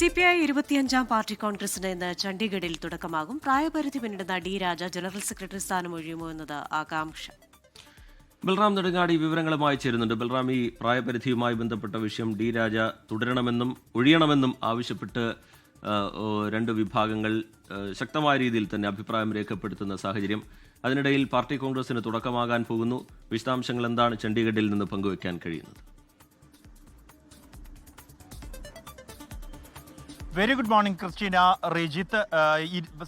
C P I ഇരുപത്തിയഞ്ചാം party കോൺഗ്രസിന് ഇന്ന് ചണ്ഡീഗഡിൽ തുടക്കമാകും. പ്രായപരിധി പിന്നിടുന്ന ഡി രാജ ജനറൽ സെക്രട്ടറി സ്ഥാനം ഒഴിയുമോ എന്നത് ആകാംക്ഷ. ബൽറാം നെടുങ്ങാടി വിവരങ്ങളുമായി ചേരുന്നുണ്ട്. ബൽറാം ഈ പ്രായപരിധിയുമായി ബന്ധപ്പെട്ട വിഷയം ഡി രാജ തുടരണമെന്നും ഒഴിയണമെന്നും ആവശ്യപ്പെട്ട് രണ്ട് വിഭാഗങ്ങൾ ശക്തമായ രീതിയിൽ തന്നെ അഭിപ്രായം രേഖപ്പെടുത്തുന്ന സാഹചര്യം അതിനിടയിൽ പാർട്ടി കോൺഗ്രസിന് തുടക്കമാകാൻ പോകുന്നു. വിശദാംശങ്ങൾ എന്താണ് ചണ്ഡീഗഡിൽ നിന്ന് പങ്കുവയ്ക്കാൻ കഴിയുന്നത്? Very good morning Christina Rijith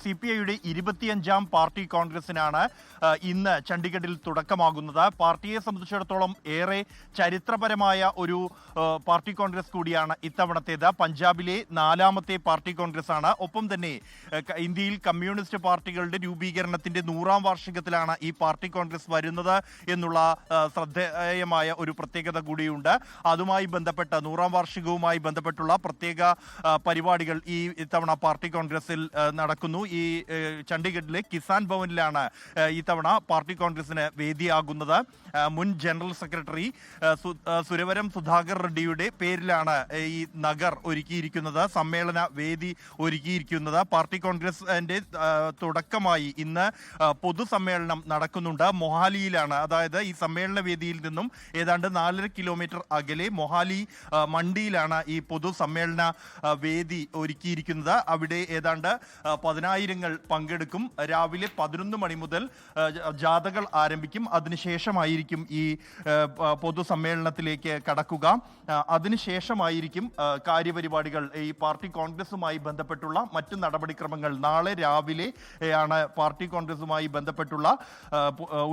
C P ഐയുടെ ഇരുപത്തിയഞ്ചാം പാർട്ടി കോൺഗ്രസിനാണ് ആ, ഇന്ന് ചണ്ഡീഗഡിൽ തുടക്കമാകുന്നത്. പാർട്ടിയെ സംബന്ധിച്ചിടത്തോളം ഏറെ ചരിത്രപരമായ ഒരു പാർട്ടി കോൺഗ്രസ് കൂടിയാണ് ഇത്തവണത്തേത്. പഞ്ചാബിലെ നാലാമത്തെ പാർട്ടി കോൺഗ്രസ് ആണ് ഒപ്പം തന്നെ ഇന്ത്യയിൽ കമ്മ്യൂണിസ്റ്റ് പാർട്ടികളുടെ രൂപീകരണത്തിന്റെ നൂറാം വാർഷികത്തിലാണ് ഈ പാർട്ടി കോൺഗ്രസ് വരുന്നത് എന്നുള്ള ശ്രദ്ധേയമായ ഒരു പ്രത്യേകത കൂടിയുണ്ട്. അതുമായി ബന്ധപ്പെട്ട നൂറാം വാർഷികവുമായി ബന്ധപ്പെട്ടുള്ള പ്രത്യേക ആ, പരിപാടികൾ ഈ ഇത്തവണ പാർട്ടി കോൺഗ്രസിൽ നടക്കുന്നു. ഈ ചണ്ഡീഗഡിലെ കിസാൻ ഭവനിലാണ് ഇത്തവണ പാർട്ടി കോൺഗ്രസിന് വേദിയാകുന്നത്. മുൻ ജനറൽ സെക്രട്ടറി സുരവരം സുധാകർ റെഡ്ഡിയുടെ പേരിലാണ് ഈ നഗർ ഒരുക്കിയിരിക്കുന്നത് സമ്മേളന വേദി ഒരുക്കിയിരിക്കുന്നത്. പാർട്ടി കോൺഗ്രസിന്റെ തുടക്കമായി ഇന്ന് പൊതുസമ്മേളനം നടക്കുന്നുണ്ട്. മൊഹാലിയിലാണ്. അതായത് ഈ സമ്മേളന വേദിയിൽ നിന്നും ഏതാണ്ട് നാലര കിലോമീറ്റർ അകലെ മൊഹാലി മണ്ടിയിലാണ് ഈ പൊതുസമ്മേളന വേദി ഒരുക്കിയിരിക്കുന്നത്. അവിടെ ഏതാണ്ട് പതിനായിരങ്ങൾ പങ്കെടുക്കും. രാവിലെ പതിനൊന്ന് മണി മുതൽ ജാഥകൾ ആരംഭിക്കും. അതിനുശേഷമായിരിക്കും ഈ പൊതുസമ്മേളനത്തിലേക്ക് കടക്കുക. അതിനുശേഷമായിരിക്കും കാര്യപരിപാടികൾ. ഈ പാർട്ടി കോൺഗ്രസുമായി ബന്ധപ്പെട്ടുള്ള മറ്റു നടപടിക്രമങ്ങൾ. നാളെ രാവിലെ ആണ് പാർട്ടി കോൺഗ്രസുമായി ബന്ധപ്പെട്ടുള്ള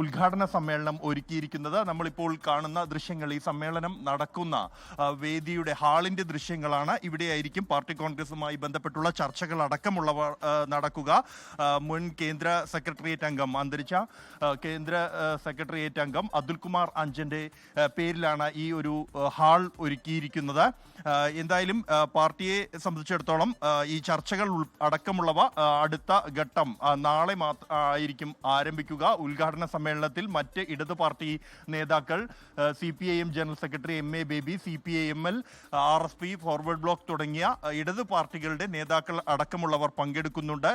ഉദ്ഘാടന സമ്മേളനം ഒരുക്കിയിരിക്കുന്നത്. നമ്മളിപ്പോൾ കാണുന്ന ദൃശ്യങ്ങൾ ഈ സമ്മേളനം നടക്കുന്ന വേദിയുടെ ഹാളിന്റെ ദൃശ്യങ്ങളാണ്. ഇവിടെയായിരിക്കും പാർട്ടി കോൺഗ്രസുമായി ബന്ധപ്പെട്ടുള്ള ചർച്ചകൾ അടക്കമുള്ളവ നടക്കുക. മുൻ കേന്ദ്ര സെക്രട്ടേറിയറ്റ് അംഗം അന്തരിച്ച കേന്ദ്ര സെക്രട്ടേറിയറ്റ് അംഗം അതുൽകുമാർ അഞ്ചന്റെ പേരിലാണ് ഈ ഒരു ഹാൾ ഒരുക്കിയിരിക്കുന്നത്. എന്തായാലും പാർട്ടിയെ സംബന്ധിച്ചിടത്തോളം ഈ ചർച്ചകൾ അടക്കമുള്ളവ അടുത്ത ഘട്ടം നാളെ ആയിരിക്കും ആരംഭിക്കുക. ഉദ്ഘാടന സമ്മേളനത്തിൽ മറ്റ് ഇടതു പാർട്ടി നേതാക്കൾ C P I M general secretary M A Baby C P I M L R S P Forward Bloc തുടങ്ങിയ ഇടത് പാർട്ടികളുടെ നേതാക്കൾ അടക്കമുള്ളവർ പങ്കെടുക്കുന്നുണ്ട്.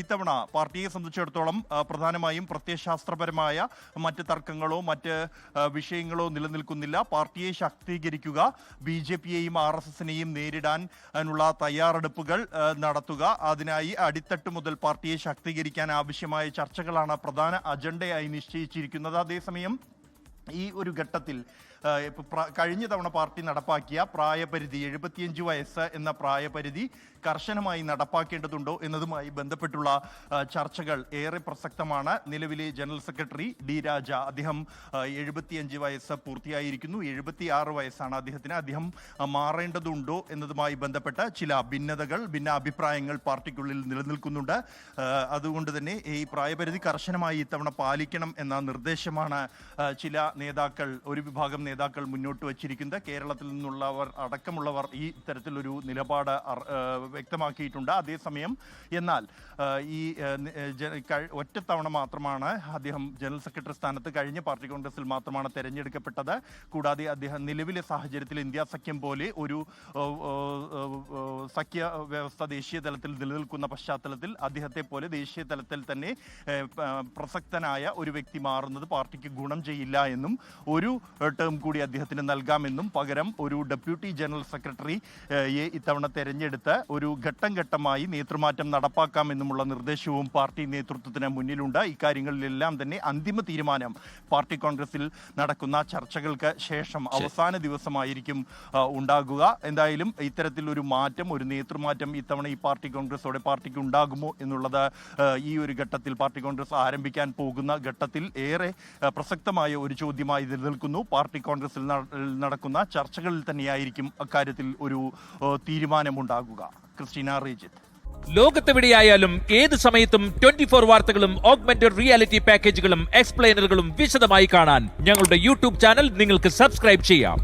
ഇത്തവണ പാർട്ടിയെ സംബന്ധിച്ചിടത്തോളം പ്രധാനമായും പ്രത്യയശാസ്ത്രപരമായ മറ്റ് തർക്കങ്ങളോ മറ്റ് വിഷയങ്ങളോ നിലനിൽക്കുന്നില്ല. പാർട്ടിയെ ശാക്തീകരിക്കുക ബി ജെ പിയെയും ആർ എസ് എസിനെയും നേരിടാൻ ഉള്ള തയ്യാറെടുപ്പുകൾ നടത്തുക. അതിനായി അടിത്തട്ട് മുതൽ പാർട്ടിയെ ശാക്തീകരിക്കാൻ ആവശ്യമായ ചർച്ചകളാണ് പ്രധാന അജണ്ടയായി നിശ്ചയിച്ചിരിക്കുന്നത്. അതേസമയം ഈ ഒരു ഘട്ടത്തിൽ കഴിഞ്ഞ തവണ പാർട്ടി നടപ്പാക്കിയ പ്രായപരിധി എഴുപത്തിയഞ്ച് വയസ്സ് എന്ന പ്രായപരിധി കർശനമായി നടപ്പാക്കേണ്ടതുണ്ടോ എന്നതുമായി ബന്ധപ്പെട്ടുള്ള ചർച്ചകൾ ഏറെ പ്രസക്തമാണ്. നിലവിലെ ജനറൽ സെക്രട്ടറി ഡി രാജ അദ്ദേഹം എഴുപത്തിയഞ്ച് വയസ്സ് പൂർത്തിയായിരിക്കുന്നു. എഴുപത്തി ആറ് വയസ്സാണ് അദ്ദേഹത്തിന്. അദ്ദേഹം മാറേണ്ടതുണ്ടോ എന്നതുമായി ബന്ധപ്പെട്ട ചില ഭിന്നതകൾ ഭിന്ന അഭിപ്രായങ്ങൾ പാർട്ടിക്കുള്ളിൽ നിലനിൽക്കുന്നുണ്ട്. അതുകൊണ്ട് തന്നെ ഈ പ്രായപരിധി കർശനമായി ഇത്തവണ പാലിക്കണം എന്ന നിർദ്ദേശമാണ് ചില നേതാക്കൾ ഒരു വിഭാഗം നേതാക്കൾ മുന്നോട്ട് വച്ചിരിക്കുന്നത്. കേരളത്തിൽ നിന്നുള്ളവർ അടക്കമുള്ളവർ ഈ തരത്തിലൊരു നിലപാട് വ്യക്തമാക്കിയിട്ടുണ്ട്. അതേസമയം എന്നാൽ ഈ ഒറ്റത്തവണ മാത്രമാണ് അദ്ദേഹം ജനറൽ സെക്രട്ടറി സ്ഥാനത്ത് കഴിഞ്ഞ പാർട്ടി കോൺഗ്രസിൽ മാത്രമാണ് തെരഞ്ഞെടുക്കപ്പെട്ടത്. കൂടാതെ അദ്ദേഹം നിലവിലെ സാഹചര്യത്തിൽ ഇന്ത്യ സഖ്യം പോലെ ഒരു സഖ്യ വ്യവസ്ഥ ദേശീയ തലത്തിൽ നിലനിൽക്കുന്ന പശ്ചാത്തലത്തിൽ അദ്ദേഹത്തെ പോലെ ദേശീയ തലത്തിൽ തന്നെ പ്രസക്തനായ ഒരു വ്യക്തി മാറുന്നത് പാർട്ടിക്ക് ഗുണം ചെയ്യില്ല എന്നും ഒരു ടേം കൂടി അദ്ദേഹത്തിന് നൽകാമെന്നും പകരം ഒരു ഡെപ്യൂട്ടി ജനറൽ സെക്രട്ടറി യെ ഇത്തവണ തെരഞ്ഞെടുത്ത് ഒരു ഘട്ടം ഘട്ടമായി നേതൃമാറ്റം നടപ്പാക്കാമെന്നുമുള്ള നിർദ്ദേശവും പാർട്ടി നേതൃത്വത്തിന് മുന്നിലുണ്ട്. ഇക്കാര്യങ്ങളിലെല്ലാം തന്നെ അന്തിമ തീരുമാനം പാർട്ടി കോൺഗ്രസിൽ നടക്കുന്ന ചർച്ചകൾക്ക് ശേഷം അവസാന ദിവസമായിരിക്കും ഉണ്ടാകുക. എന്തായാലും ഇത്തരത്തിൽ ഒരു മാറ്റം ഒരു നേതൃമാറ്റം ഇത്തവണ ഈ പാർട്ടി കോൺഗ്രസോടെ പാർട്ടിക്ക് ഉണ്ടാകുമോ എന്നുള്ളത് ഈ ഒരു ഘട്ടത്തിൽ പാർട്ടി കോൺഗ്രസ് ആരംഭിക്കാൻ പോകുന്ന ഘട്ടത്തിൽ ഏറെ പ്രസക്തമായ ഒരു ചോദ്യമായി നിലനിൽക്കുന്നു. പാർട്ടി കോൺഗ്രസിൽ നടക്കുന്ന ചർച്ചകളിൽ തന്നെയായിരിക്കും അക്കാര്യത്തിൽ ഒരു തീരുമാനമുണ്ടാകുക. ക്രിസ്റ്റീന റീജിത്ത്. ലോകത്തെവിടെയായാലും ഏത് സമയത്തും ട്വന്റി ഫോർ വാർത്തകളും ഓഗ്മെന്റഡ് റിയാലിറ്റി പാക്കേജുകളും എക്സ്പ്ലെയിനറുകളും വിശദമായി കാണാൻ ഞങ്ങളുടെ യൂട്യൂബ് ചാനൽ നിങ്ങൾക്ക് സബ്സ്ക്രൈബ് ചെയ്യാം.